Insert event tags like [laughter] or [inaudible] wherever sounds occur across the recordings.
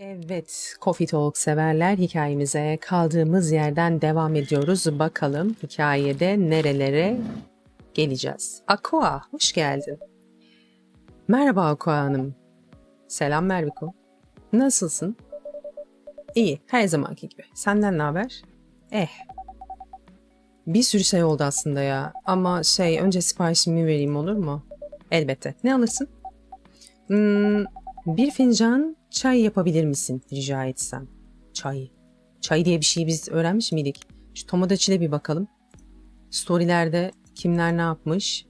Evet, Coffee Talk severler hikayemize kaldığımız yerden devam ediyoruz. Bakalım hikayede nerelere geleceğiz. Aqua, hoş geldin. Merhaba Aqua Hanım. Selam Merviko. Nasılsın? İyi, her zamanki gibi. Senden ne haber? Eh. Bir sürü şey oldu aslında ya. Ama şey, önce siparişimi vereyim olur mu? Elbette. Ne alırsın? Hmm, bir fincan çay yapabilir misin rica etsem? Çay. Çay diye bir şeyi biz öğrenmiş miydik? Şu Tomodachi'de bir bakalım. Storylerde kimler ne yapmış?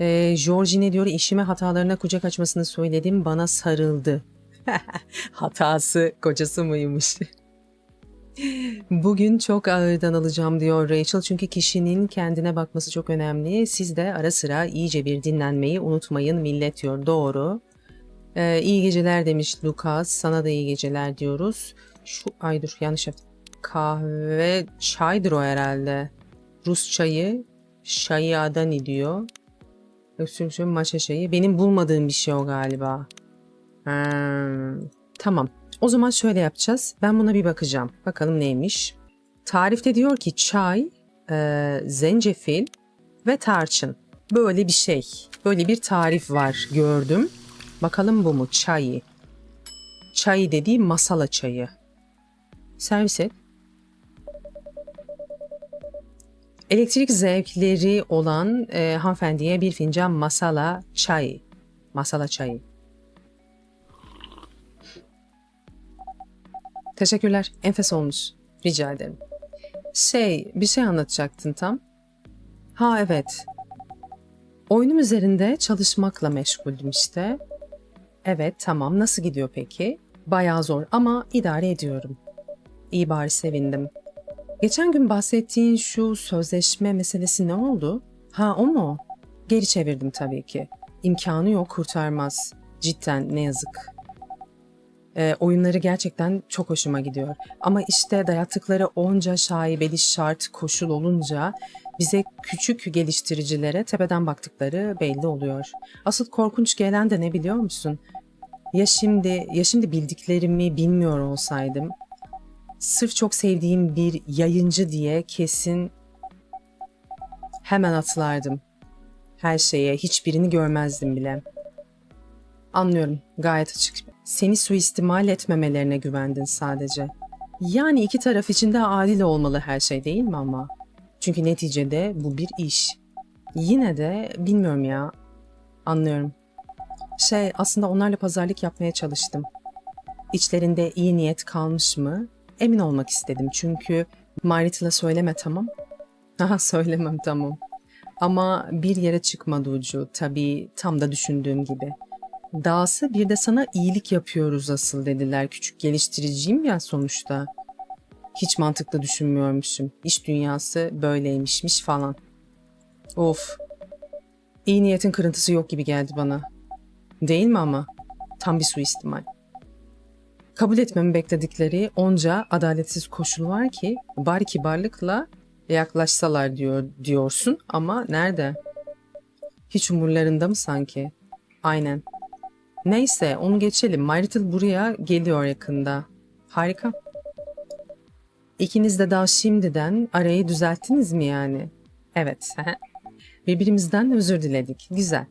Ee, Georgie ne diyor? Eşime hatalarına kucak açmasını söyledim. Bana sarıldı. [laughs] Hatası kocası mıymış? [laughs] Bugün çok ağırdan alacağım diyor Rachel çünkü kişinin kendine bakması çok önemli. Siz de ara sıra iyice bir dinlenmeyi unutmayın millet diyor. Doğru. Ee, iyi geceler demiş Lucas. Sana da iyi geceler diyoruz. Şu ay dur yanlış yaptım. Kahve çaydır o herhalde. Rus çayı şayı adani diyor. Öksürükçü maşa çayı. Benim bulmadığım bir şey o galiba. Hmm, tamam. O zaman şöyle yapacağız. Ben buna bir bakacağım. Bakalım neymiş. Tarifte diyor ki çay, e, zencefil ve tarçın. Böyle bir şey. Böyle bir tarif var gördüm. Bakalım bu mu? Çayı. Çayı dediği masala çayı. Servis et. Elektrik zevkleri olan e, hanımefendiye bir fincan masala çayı. Masala çayı. Teşekkürler. Enfes olmuş. Rica ederim. Şey, bir şey anlatacaktın tam. Ha evet. Oyunum üzerinde çalışmakla meşguldüm işte. Evet tamam nasıl gidiyor peki? Bayağı zor ama idare ediyorum. İyi bari sevindim. Geçen gün bahsettiğin şu sözleşme meselesi ne oldu? Ha o mu? Geri çevirdim tabii ki. İmkanı yok kurtarmaz. Cidden ne yazık. Ee, oyunları gerçekten çok hoşuma gidiyor. Ama işte dayattıkları onca şaibeli şart koşul olunca bize küçük geliştiricilere tepeden baktıkları belli oluyor. Asıl korkunç gelen de ne biliyor musun? Ya şimdi, ya şimdi bildiklerimi bilmiyor olsaydım, sırf çok sevdiğim bir yayıncı diye kesin hemen atlardım. Her şeye, hiçbirini görmezdim bile. Anlıyorum, gayet açık. Seni suistimal etmemelerine güvendin sadece. Yani iki taraf için de adil olmalı her şey değil mi ama? Çünkü neticede bu bir iş. Yine de bilmiyorum ya. Anlıyorum. Şey aslında onlarla pazarlık yapmaya çalıştım. İçlerinde iyi niyet kalmış mı? Emin olmak istedim çünkü Marit'la söyleme tamam. [laughs] Aha söylemem tamam. Ama bir yere çıkmadı ucu tabii tam da düşündüğüm gibi. Dahası bir de sana iyilik yapıyoruz asıl dediler. Küçük geliştiriciyim ya sonuçta. Hiç mantıklı düşünmüyormuşum. İş dünyası böyleymişmiş falan. Of. İyi niyetin kırıntısı yok gibi geldi bana. Değil mi ama? Tam bir suistimal. Kabul etmemi bekledikleri onca adaletsiz koşul var ki bari kibarlıkla yaklaşsalar diyor diyorsun ama nerede? Hiç umurlarında mı sanki? Aynen. Neyse onu geçelim. Myritil buraya geliyor yakında. Harika. İkiniz de daha şimdiden arayı düzelttiniz mi yani? Evet. [laughs] Birbirimizden özür diledik. Güzel.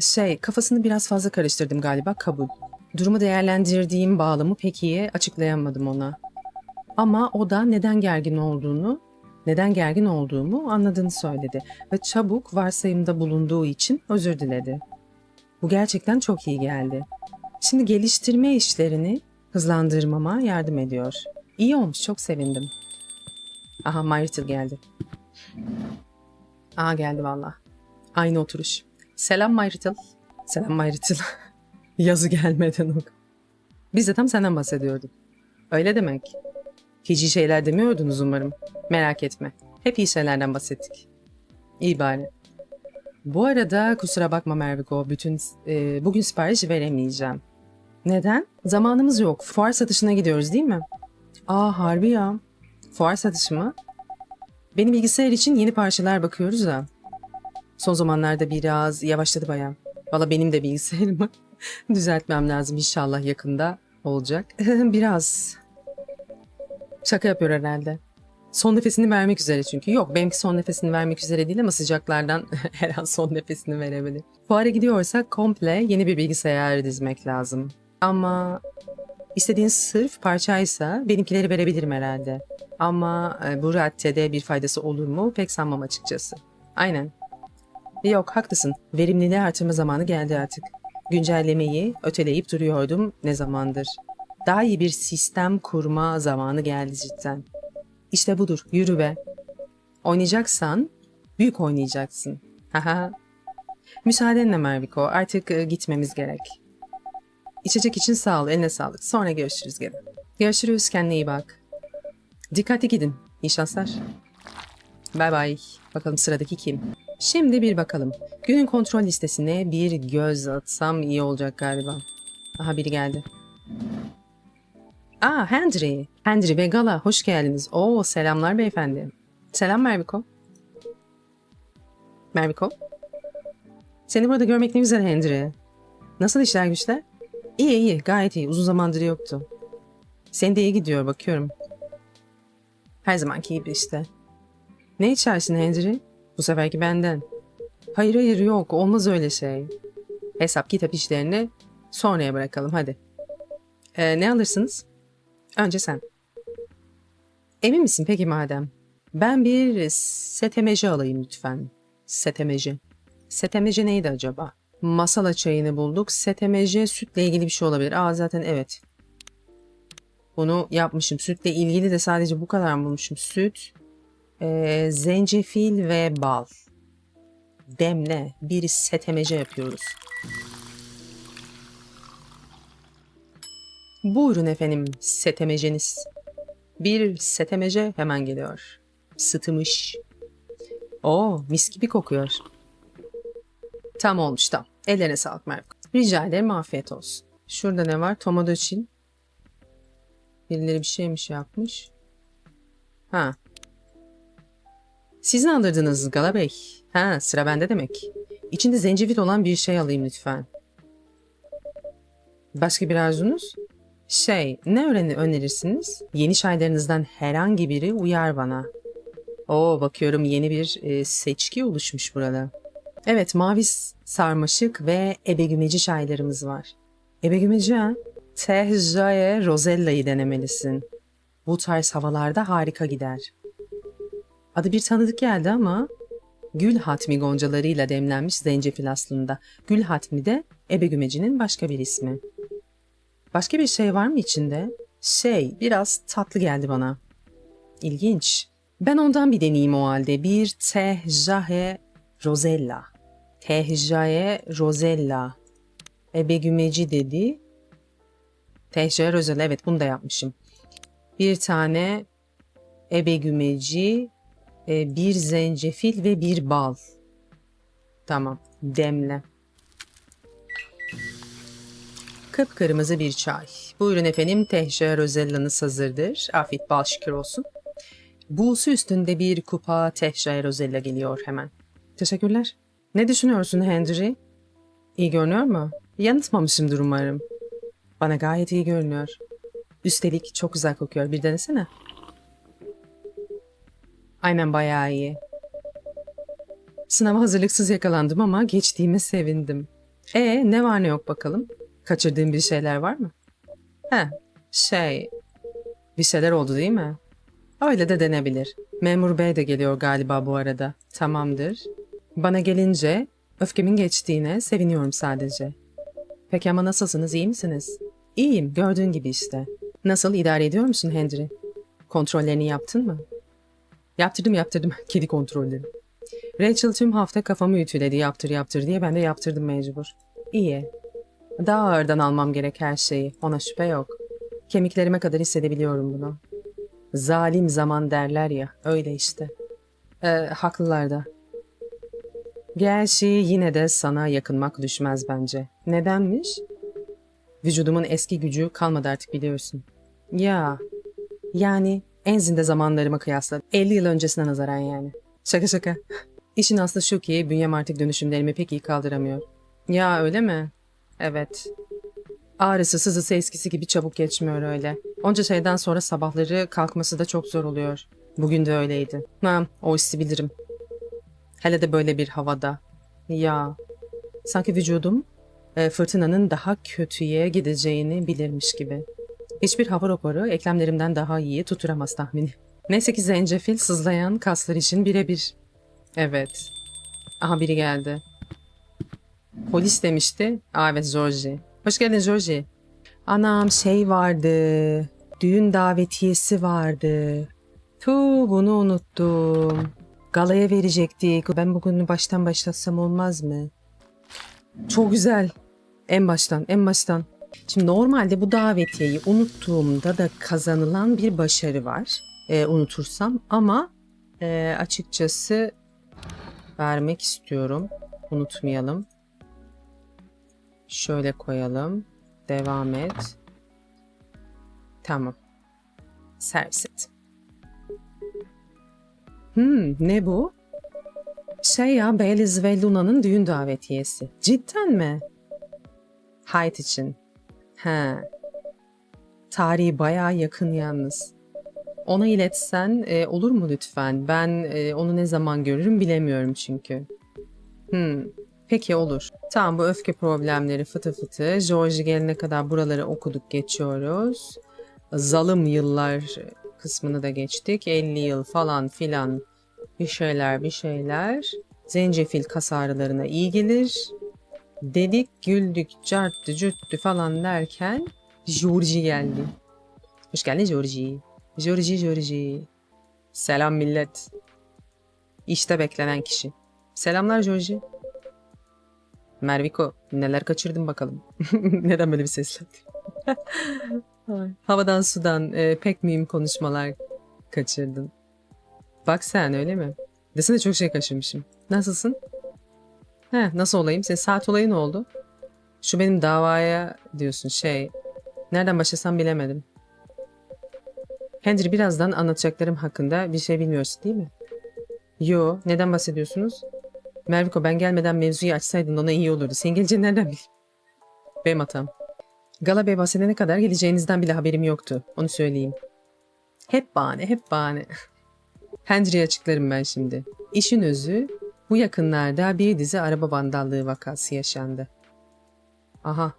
Şey, kafasını biraz fazla karıştırdım galiba, kabul. Durumu değerlendirdiğim bağlamı pek iyi açıklayamadım ona. Ama o da neden gergin olduğunu, neden gergin olduğumu anladığını söyledi ve çabuk varsayımda bulunduğu için özür diledi. Bu gerçekten çok iyi geldi. Şimdi geliştirme işlerini hızlandırmama yardım ediyor. İyi olmuş, çok sevindim. Aha, Myritil geldi. Aa geldi valla. Aynı oturuş. Selam Myritil. Selam Myritil. [laughs] Yazı gelmeden ok. Biz de tam senden bahsediyorduk. Öyle demek. Hiç iyi şeyler demiyordunuz umarım. Merak etme. Hep iyi şeylerden bahsettik. İyi bari. Bu arada kusura bakma Merviko, bütün e, bugün sipariş veremeyeceğim. Neden? Zamanımız yok. Fuar satışına gidiyoruz değil mi? Aa harbi ya. Fuar satışı mı? Benim bilgisayar için yeni parçalar bakıyoruz da. Son zamanlarda biraz yavaşladı bayağı. Valla benim de bilgisayarımı [laughs] düzeltmem lazım inşallah yakında. olacak. [laughs] Biraz. Şaka yapıyor herhalde. Son nefesini vermek üzere çünkü. Yok benimki son nefesini vermek üzere değil ama sıcaklardan [laughs] her an son nefesini verebilir. Fuara gidiyorsak komple yeni bir bilgisayar dizmek lazım. Ama istediğin sırf parçaysa benimkileri verebilirim herhalde. Ama e, bu raddede bir faydası olur mu pek sanmam açıkçası. Aynen. Yok haklısın. Verimliliği artırma zamanı geldi artık. Güncellemeyi öteleyip duruyordum ne zamandır. Daha iyi bir sistem kurma zamanı geldi cidden. İşte budur. Yürü be. Oynayacaksan büyük oynayacaksın. Haha. Müsaadenle Merviko. Artık e, gitmemiz gerek. İçecek için sağ ol. Eline sağlık. Sonra görüşürüz gene. Görüşürüz. Kendine iyi bak. Dikkatli gidin. İyi şanslar. Bay bay. Bakalım sıradaki kim? Şimdi bir bakalım. Günün kontrol listesine bir göz atsam iyi olacak galiba. Aha biri geldi. Aa Henry. Henry ve Gala hoş geldiniz. Oo selamlar beyefendi. Selam Merviko. Merviko. Seni burada görmek ne güzel Henry. Nasıl işler güçler? İyi iyi gayet iyi. Uzun zamandır yoktu. Senin de iyi gidiyor bakıyorum. Her zamanki gibi işte. Ne içersin Henry? Bu seferki benden. Hayır hayır yok olmaz öyle şey. Hesap kitap işlerini sonraya bırakalım hadi. Ee, ne alırsınız? Önce sen. Emin misin peki madem? Ben bir setemeci alayım lütfen. Setemeci. Setemeci neydi acaba? Masala çayını bulduk. Setemeci sütle ilgili bir şey olabilir. Aa zaten evet. Bunu yapmışım. Sütle ilgili de sadece bu kadar bulmuşum. Süt, e, zencefil ve bal. Demle bir setemece yapıyoruz. Buyurun efendim setemeceniz. Bir setemece hemen geliyor. Sıtımış. Oo mis gibi kokuyor. Tam olmuş tam. Ellerine sağlık Merve. Rica ederim afiyet olsun. Şurada ne var? Tomodoçin. Birileri bir şeymiş yapmış. Ha. Siz ne alırdınız Gala Bey? Ha sıra bende demek. İçinde zencefil olan bir şey alayım lütfen. Başka bir arzunuz? Şey, ne öğreni önerirsiniz? Yeni çaylarınızdan herhangi biri uyar bana. Oo, bakıyorum yeni bir e, seçki oluşmuş burada. Evet, mavi sarmaşık ve ebegümeci çaylarımız var. Ebegümeci ha? Tehjaye Rosella'yı denemelisin. Bu tarz havalarda harika gider. Adı bir tanıdık geldi ama gül hatmi goncalarıyla demlenmiş zencefil aslında. Gül hatmi de ebegümecinin başka bir ismi. Başka bir şey var mı içinde? Şey, biraz tatlı geldi bana. İlginç. Ben ondan bir deneyeyim o halde. Bir tehjahe rosella. Tehjahe rosella. Ebegümeci dedi. Tehjahe rosella, evet bunu da yapmışım. Bir tane ebegümeci, e, bir zencefil ve bir bal. Tamam, demle. Kıpkırmızı bir çay. Buyurun efendim tehcir rozellanız hazırdır. Afiyet bal şükür olsun. Buğusu üstünde bir kupa tehcir rozella geliyor hemen. Teşekkürler. Ne düşünüyorsun Henry? İyi görünüyor mu? Yanıltmamışımdır umarım. Bana gayet iyi görünüyor. Üstelik çok güzel kokuyor. Bir denesene. Aynen bayağı iyi. Sınava hazırlıksız yakalandım ama geçtiğime sevindim. E ne var ne yok bakalım? Kaçırdığım bir şeyler var mı? He, şey... Bir şeyler oldu değil mi? Öyle de denebilir. Memur bey de geliyor galiba bu arada. Tamamdır. Bana gelince öfkemin geçtiğine seviniyorum sadece. Peki ama nasılsınız, iyi misiniz? İyiyim, gördüğün gibi işte. Nasıl, idare ediyor musun Henry? Kontrollerini yaptın mı? Yaptırdım yaptırdım, kedi kontrolleri. Rachel tüm hafta kafamı ütüledi yaptır yaptır diye ben de yaptırdım mecbur. İyi, daha ağırdan almam gerek her şeyi. Ona şüphe yok. Kemiklerime kadar hissedebiliyorum bunu. Zalim zaman derler ya. Öyle işte. Ee, haklılar da. Gerçi yine de sana yakınmak düşmez bence. Nedenmiş? Vücudumun eski gücü kalmadı artık biliyorsun. Ya. Yani en zinde zamanlarıma kıyasla 50 yıl öncesine nazaran yani. Şaka şaka. İşin aslı şu ki bünyem artık dönüşümlerimi pek iyi kaldıramıyor. Ya öyle mi? Evet. Ağrısı sızısı eskisi gibi çabuk geçmiyor öyle. Onca şeyden sonra sabahları kalkması da çok zor oluyor. Bugün de öyleydi. Ha, o hissi bilirim. Hele de böyle bir havada. Ya, sanki vücudum e, fırtınanın daha kötüye gideceğini bilirmiş gibi. Hiçbir hava raporu eklemlerimden daha iyi tutturamaz tahmini. Neyse ki zencefil sızlayan kaslar için birebir. Evet. Aha biri geldi. Polis demişti. Aa evet Georgie. Hoş geldin Georgie. Anam şey vardı. Düğün davetiyesi vardı. Tu bunu unuttum. Galaya verecektik. Ben bugünü baştan başlatsam olmaz mı? Çok güzel. En baştan, en baştan. Şimdi normalde bu davetiyeyi unuttuğumda da kazanılan bir başarı var. Ee, unutursam ama e, açıkçası vermek istiyorum. Unutmayalım. Şöyle koyalım. Devam et. Tamam. Servis et. Hmm, ne bu? Şey ya Beliz ve Luna'nın düğün davetiyesi. Cidden mi? Hayat için. He. Tarihi bayağı yakın yalnız. Ona iletsen e, olur mu lütfen? Ben e, onu ne zaman görürüm bilemiyorum çünkü. Hmm. Peki olur. Tamam bu öfke problemleri fıtı fıtı. George gelene kadar buraları okuduk geçiyoruz. Zalım yıllar kısmını da geçtik. 50 yıl falan filan bir şeyler bir şeyler. Zencefil kas ağrılarına iyi gelir. Dedik güldük carttı cürttü falan derken Georgie geldi. Hoş geldin Georgie. Georgie Georgie. Selam millet. İşte beklenen kişi. Selamlar Georgie. Merviko neler kaçırdın bakalım. [laughs] Neden böyle bir sesle? Ay, [laughs] Havadan sudan e, pek mühim konuşmalar kaçırdın. Bak sen öyle mi? Desene çok şey kaçırmışım. Nasılsın? He, nasıl olayım? Senin saat olayı ne oldu? Şu benim davaya diyorsun şey. Nereden başlasam bilemedim. Henry birazdan anlatacaklarım hakkında bir şey bilmiyorsun değil mi? Yo, neden bahsediyorsunuz? Merviko ben gelmeden mevzuyu açsaydın ona iyi olurdu. Sen geleceğini nereden bil? Benim hatam. Gala Bey bahsedene kadar geleceğinizden bile haberim yoktu. Onu söyleyeyim. Hep bahane, hep bahane. [laughs] Henry'e açıklarım ben şimdi. İşin özü bu yakınlarda bir dizi araba vandallığı vakası yaşandı. Aha.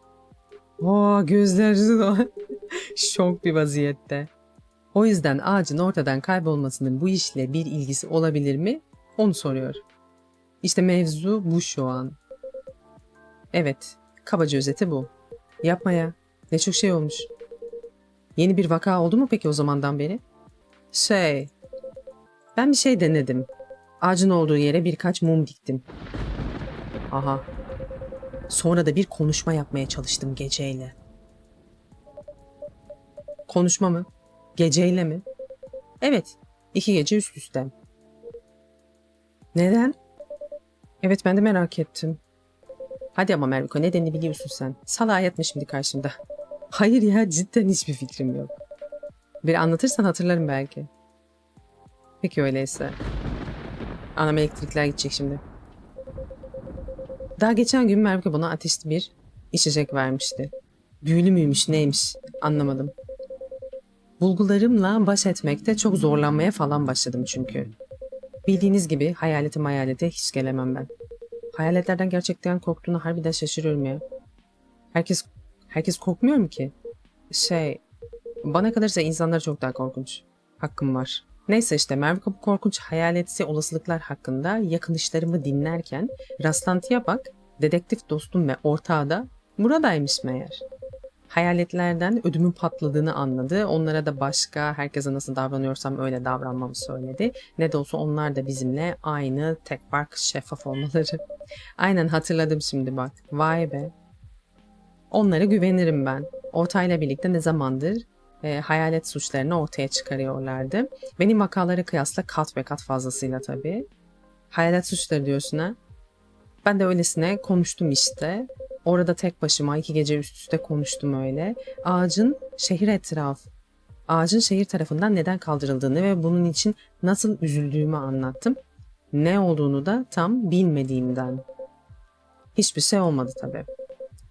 Oo, gözleri [laughs] şok bir vaziyette. O yüzden ağacın ortadan kaybolmasının bu işle bir ilgisi olabilir mi? Onu soruyor. İşte mevzu bu şu an. Evet, kabaca özeti bu. Yapma ya. Ne çok şey olmuş. Yeni bir vaka oldu mu peki o zamandan beri? Şey, ben bir şey denedim. Ağacın olduğu yere birkaç mum diktim. Aha. Sonra da bir konuşma yapmaya çalıştım geceyle. Konuşma mı? Geceyle mi? Evet, iki gece üst üste. Neden? Evet ben de merak ettim. Hadi ama Merviko nedenini biliyorsun sen. Salağa yatma şimdi karşımda. Hayır ya cidden hiçbir fikrim yok. Bir anlatırsan hatırlarım belki. Peki öyleyse. Anam elektrikler gidecek şimdi. Daha geçen gün Merviko bana ateşli bir içecek vermişti. Büyülü müymüş neymiş anlamadım. Bulgularımla baş etmekte çok zorlanmaya falan başladım çünkü. Bildiğiniz gibi hayaleti hayalete hiç gelemem ben. Hayaletlerden gerçekten korktuğuna harbiden şaşırıyorum ya. Herkes herkes korkmuyor mu ki? Şey, bana kalırsa insanlar çok daha korkunç. Hakkım var. Neyse işte Merve Kapı korkunç hayaletsi olasılıklar hakkında yakınışlarımı dinlerken rastlantıya bak, dedektif dostum ve ortağı da buradaymış meğer. Hayaletlerden ödümün patladığını anladı. Onlara da başka, herkese nasıl davranıyorsam öyle davranmamı söyledi. Ne de olsa onlar da bizimle aynı, tek fark şeffaf olmaları. [laughs] Aynen hatırladım şimdi bak. Vay be. Onlara güvenirim ben. Ortayla birlikte ne zamandır e, hayalet suçlarını ortaya çıkarıyorlardı. Benim vakalara kıyasla kat ve kat fazlasıyla tabii. Hayalet suçları diyorsun ha? Ben de öylesine konuştum işte. Orada tek başıma iki gece üst üste konuştum öyle. Ağacın şehir etraf, ağacın şehir tarafından neden kaldırıldığını ve bunun için nasıl üzüldüğümü anlattım. Ne olduğunu da tam bilmediğimden. Hiçbir şey olmadı tabii.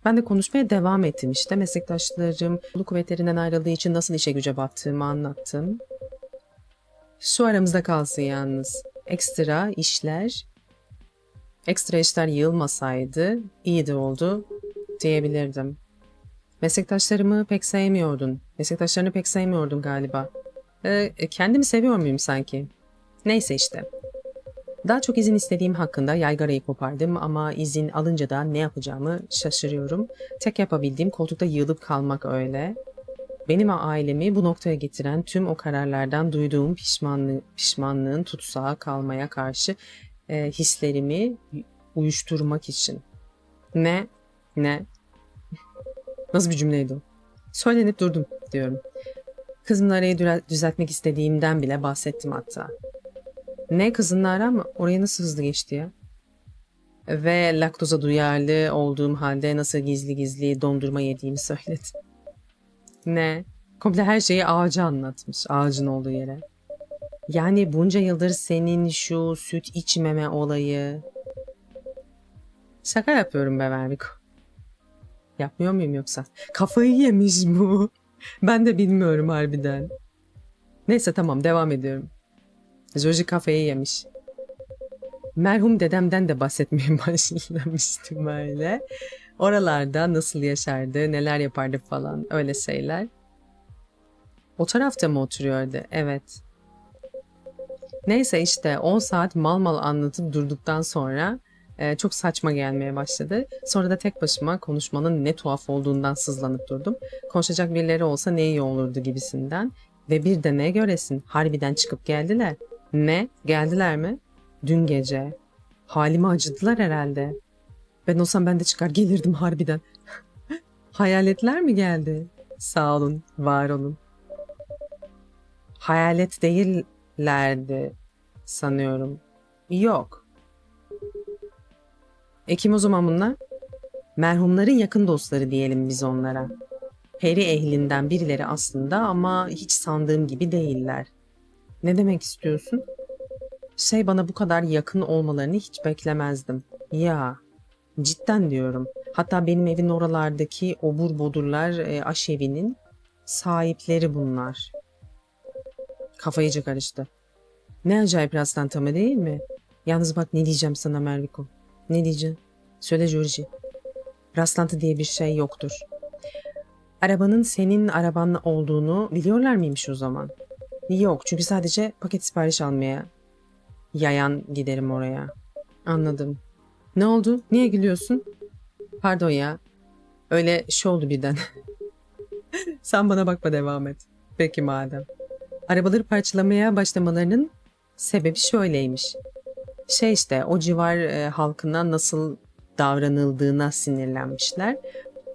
Ben de konuşmaya devam ettim işte. Meslektaşlarım kolu kuvvetlerinden ayrıldığı için nasıl işe güce battığımı anlattım. Şu aramızda kalsın yalnız. Ekstra işler, ekstra işler yığılmasaydı iyi de oldu diyebilirdim. Meslektaşlarımı pek sevmiyordun. Meslektaşlarını pek sevmiyordum galiba. Ee, kendimi seviyor muyum sanki? Neyse işte. Daha çok izin istediğim hakkında yaygarayı kopardım ama izin alınca da ne yapacağımı şaşırıyorum. Tek yapabildiğim koltukta yığılıp kalmak öyle. Benim ailemi bu noktaya getiren tüm o kararlardan duyduğum pişmanlığı, pişmanlığın tutsağa kalmaya karşı e, hislerimi uyuşturmak için. Ne? Ne? [laughs] Nasıl bir cümleydi o? Söylenip durdum diyorum. Kızımla arayı düzeltmek istediğimden bile bahsettim hatta. Ne kızınla ara mı? Oraya nasıl hızlı geçti ya? Ve laktoza duyarlı olduğum halde nasıl gizli gizli dondurma yediğimi söyledi. Ne? Komple her şeyi ağaca anlatmış. Ağacın olduğu yere. Yani bunca yıldır senin şu süt içmeme olayı. Şaka yapıyorum be Vermiko. Yapmıyor muyum yoksa? Kafayı yemiş bu. [laughs] Ben de bilmiyorum harbiden. Neyse tamam devam ediyorum. Joji kafayı yemiş. Merhum dedemden de bahsetmeye [laughs] başlamıştım öyle. Oralarda nasıl yaşardı, neler yapardı falan öyle şeyler. O tarafta mı oturuyordu? Evet. Neyse işte 10 saat mal mal anlatıp durduktan sonra e, çok saçma gelmeye başladı. Sonra da tek başıma konuşmanın ne tuhaf olduğundan sızlanıp durdum. Konuşacak birileri olsa ne iyi olurdu gibisinden. Ve bir de ne göresin harbiden çıkıp geldiler. Ne? Geldiler mi? Dün gece. Halime acıdılar herhalde. Ben olsam ben de çıkar gelirdim harbiden. [laughs] Hayaletler mi geldi? Sağ olun, var olun. Hayalet değillerdi sanıyorum. Yok. E kim o zaman bunlar? Merhumların yakın dostları diyelim biz onlara. Peri ehlinden birileri aslında ama hiç sandığım gibi değiller. Ne demek istiyorsun? Şey bana bu kadar yakın olmalarını hiç beklemezdim. Ya, cidden diyorum. Hatta benim evin oralardaki obur bodurlar e, aşevinin sahipleri bunlar. Kafa iyice karıştı. Ne acayip rastlantı değil mi? Yalnız bak ne diyeceğim sana Merviko. Ne diyeceğim? Söyle Georgie. Rastlantı diye bir şey yoktur. Arabanın senin araban olduğunu biliyorlar mıymış o zaman? Yok çünkü sadece paket sipariş almaya yayan giderim oraya. Anladım. Ne oldu? Niye gülüyorsun? Pardon ya. Öyle şey oldu birden. [laughs] Sen bana bakma devam et. Peki madem. Arabaları parçalamaya başlamalarının sebebi şöyleymiş. Şey işte o civar e, halkına nasıl davranıldığına sinirlenmişler.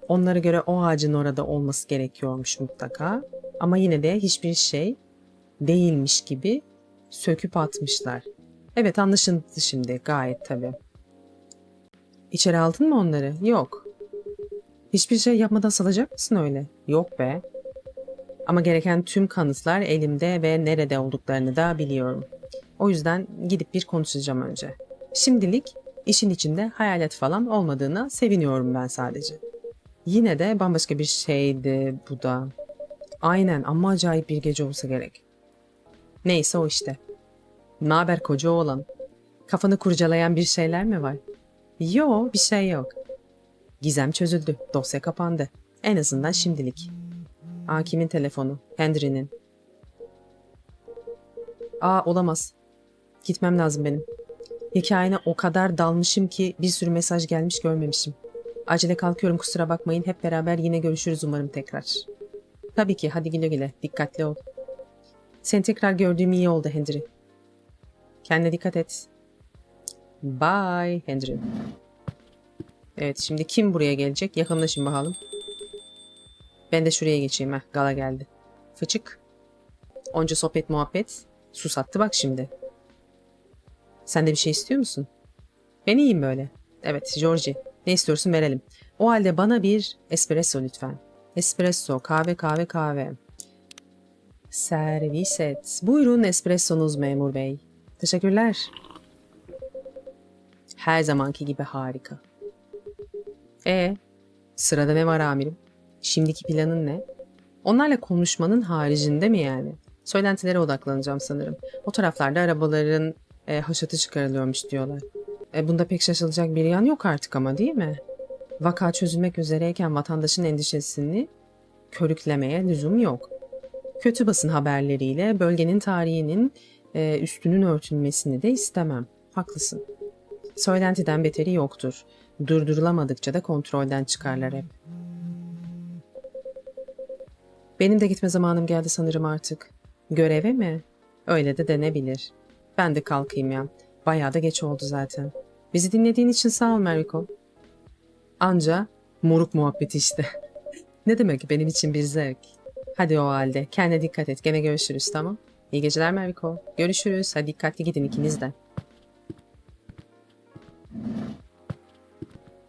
Onlara göre o ağacın orada olması gerekiyormuş mutlaka. Ama yine de hiçbir şey değilmiş gibi söküp atmışlar. Evet anlaşıldı şimdi gayet tabii. İçeri aldın mı onları? Yok. Hiçbir şey yapmadan salacak mısın öyle? Yok be. Ama gereken tüm kanıtlar elimde ve nerede olduklarını da biliyorum. O yüzden gidip bir konuşacağım önce. Şimdilik işin içinde hayalet falan olmadığına seviniyorum ben sadece. Yine de bambaşka bir şeydi bu da. Aynen ama acayip bir gece olsa gerek. Neyse o işte. Ne haber koca oğlan? Kafanı kurcalayan bir şeyler mi var? Yo bir şey yok. Gizem çözüldü. Dosya kapandı. En azından şimdilik. Aa telefonu? Henry'nin. Aa olamaz. Gitmem lazım benim. Hikayene o kadar dalmışım ki bir sürü mesaj gelmiş görmemişim. Acele kalkıyorum kusura bakmayın. Hep beraber yine görüşürüz umarım tekrar. Tabii ki hadi güle güle. Dikkatli ol. Seni tekrar gördüğüm iyi oldu Henry. Kendine dikkat et. Bye Henry. Evet şimdi kim buraya gelecek? Yakınlaşın bakalım. Ben de şuraya geçeyim. Heh, gala geldi. Fıçık. Onca sohbet muhabbet. Susattı bak şimdi. Sen de bir şey istiyor musun? Ben iyiyim böyle. Evet Georgie. Ne istiyorsun verelim. O halde bana bir espresso lütfen. Espresso, kahve, kahve, kahve. Servis et. Buyurun espressonuz memur bey. Teşekkürler. Her zamanki gibi harika. E Sırada ne var amirim? Şimdiki planın ne? Onlarla konuşmanın haricinde mi yani? Söylentilere odaklanacağım sanırım. O taraflarda arabaların e, haşatı çıkarılıyormuş diyorlar. E, bunda pek şaşılacak bir yan yok artık ama değil mi? Vaka çözülmek üzereyken vatandaşın endişesini körüklemeye lüzum yok. Kötü basın haberleriyle bölgenin tarihinin e, üstünün örtülmesini de istemem. Haklısın. Söylentiden beteri yoktur. Durdurulamadıkça da kontrolden çıkarlar hep. Benim de gitme zamanım geldi sanırım artık. Göreve mi? Öyle de denebilir. Ben de kalkayım ya. Bayağı da geç oldu zaten. Bizi dinlediğin için sağ ol Mariko. Anca moruk muhabbeti işte. [laughs] ne demek benim için bir zevk. Hadi o halde. Kendine dikkat et. Gene görüşürüz tamam? İyi geceler Mariko. Görüşürüz. Hadi dikkatli gidin ikiniz de.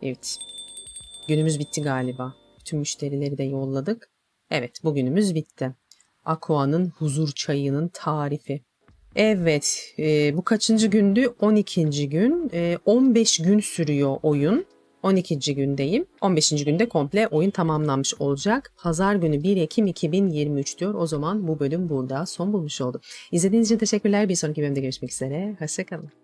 Evet. Günümüz bitti galiba. Bütün müşterileri de yolladık. Evet bugünümüz bitti. Aqua'nın huzur çayının tarifi. Evet e, bu kaçıncı gündü? 12. gün. E, 15 gün sürüyor oyun. 12. gündeyim. 15. günde komple oyun tamamlanmış olacak. Pazar günü 1 Ekim 2023 diyor. O zaman bu bölüm burada son bulmuş oldu. İzlediğiniz için teşekkürler. Bir sonraki bölümde görüşmek üzere. Hoşçakalın.